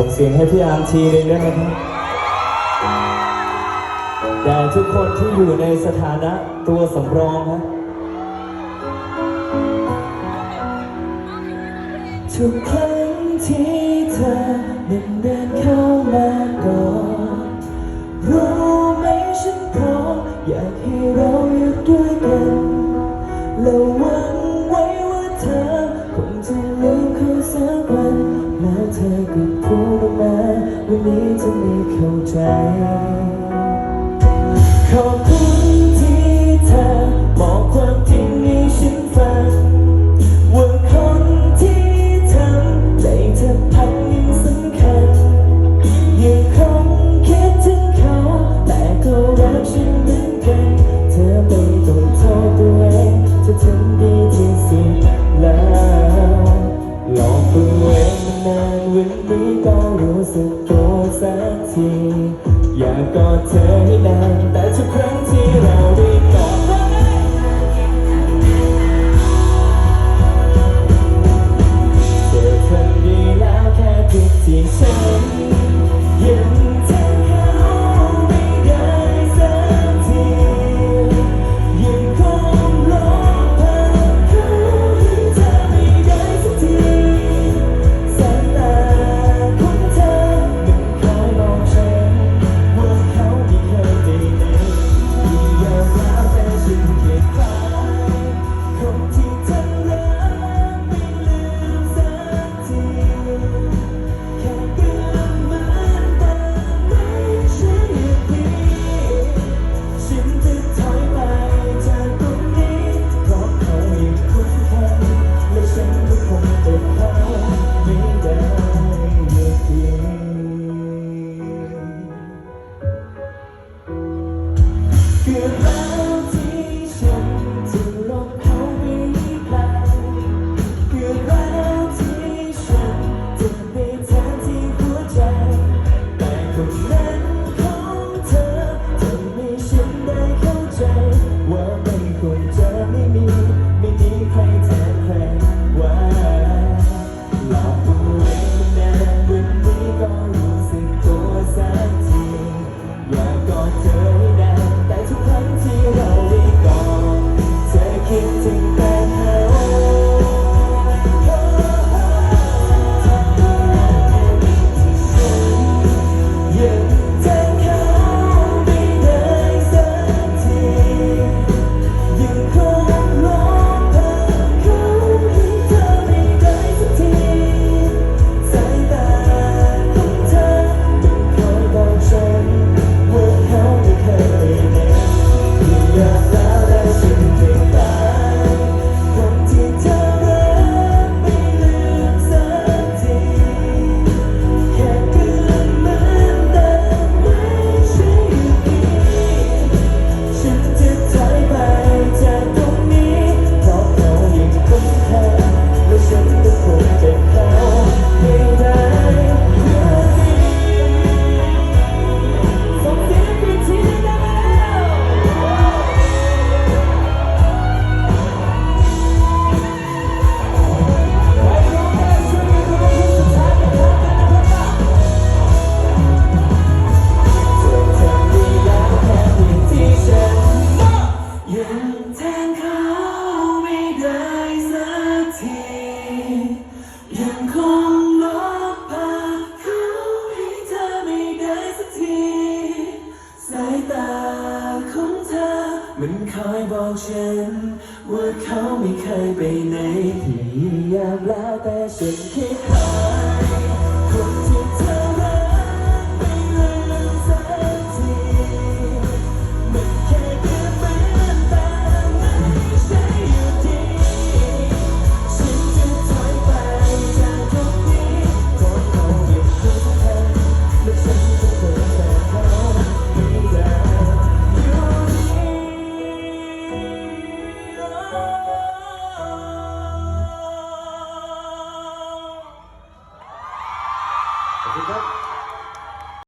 ส่งเสียงให้พี่อาร์มทีนึงได้ไหมครับแต่ทุกคนที่อยู่ในสถานะตัวสำรองนะทุกครั้งที่เธอเดินเข้ามาก่อนรู้ไหมฉันขออยากให้เราอยู่ด้วยกันและหวังไว้ว่าเธอ ข้าใจ ขอบคุณที่เธอบอกความจริงให้ฉันฟังว่าคนที่ทำใจเธอพันยังสำคัญยังคงคิดถึงเขา แต่ก็รักฉันเหมือนกัน เธอไม่ต้องโทษตัวเองจะทำดีที่สุดแล้วลองตัวเองนานวันนี้ก็รู้สึกตัว สักทีอยากกอดเธอ มันคอยบอกฉัน ว่าเขาไม่เคยไปไหนที่ยากแล้วแต่ฉันคิดหา